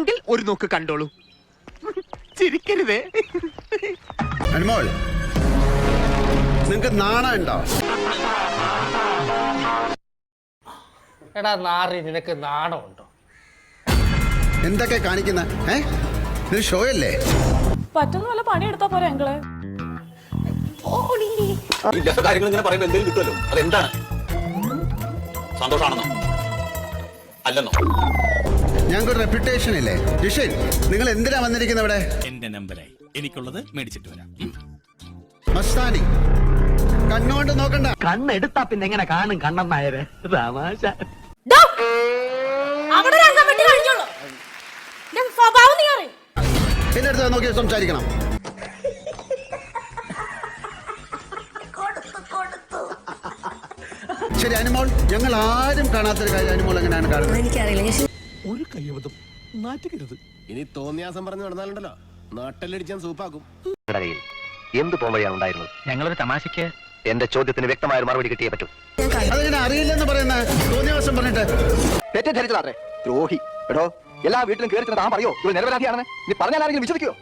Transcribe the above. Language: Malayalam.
വേണമെങ്കിൽ ഒരു നോക്ക് കണ്ടോളൂ. ചിരിക്കരുതേ. അനുമോൾ നിങ്ങക്ക് നാണം ഉണ്ടോ? എടാ നാറി നിനക്ക് നാണമുണ്ടോ എന്തൊക്കെ കാണിക്കുന്ന? ഏ? ഇത് ഷോ അല്ലേ? പറ്റുന്ന പോലെ പണിയെടുത്താ പോരെ ഞങ്ങൾ ഇല്ലാത്ത കാര്യങ്ങൾ ഇങ്ങനെ പറയുമ്പോൾ എന്തെങ്കിലും കിട്ടുമല്ലോ? അതെന്താണ്? സന്തോഷാണെന്നോ? അല്ലെന്നോ? ഞങ്ങൾക്ക് റെപ്യൂട്ടേഷൻ ഇല്ലേ? ജിഷിൻ നിങ്ങൾ എന്തിനാ വന്നിരിക്കുന്നത് ഇവിടെ? എന്റെ നമ്പറായി എനിക്കുള്ളത് മേടിച്ചിട്ട് വരാം. മസ്താനി കണ്ണുകൊണ്ട് നോക്കണ്ട. കണ്ണെടുത്താ പിന്നെ എങ്ങനെ കാണും കണ്ണൻ നായരെ? തമാശ. എന്റെ സ്വഭാവം നീ അറിയും? എന്റെ അടുത്ത് നോക്കി സംസാരിക്കണം. ശരി അനുമോൾ ഞങ്ങൾ ആരും കാണാത്തൊരു കാര്യം അനുമോൾ എങ്ങനെയാണ് കാണുന്നത്? എനിക്കറിയില്ല ഇനി തോന്നിയാസം പറഞ്ഞു നടന്നാലുണ്ടല്ലോ. നാട്ടിലടിച്ചാൻ സൂപ്പാക്കും. കടയിൽ എന്ത് പോംവഴിയാണ് ഉണ്ടായിരുന്നത്? ഞങ്ങളൊരു തമാശക്ക് എന്റെ ചോദ്യത്തിന് വ്യക്തമായ ഒരു മറുപടി കിട്ടിയേ പറ്റൂ. അതെങ്ങനെ അറിയില്ലെന്ന് പറയുന്ന തോന്നിയ ദിവസം പറഞ്ഞിട്ട്? തെറ്റിദ്ധരിച്ചതാത്രേ. ദ്രോഹി. എടോ എല്ലാ വീട്ടിലും കയറി ചെന്ന് താൻ പറയോ? ഇവർ നിരപരാധിയാണെന്ന്? നീ പറഞ്ഞാൽ ആരെങ്കിലും വിശ്വസിക്കോ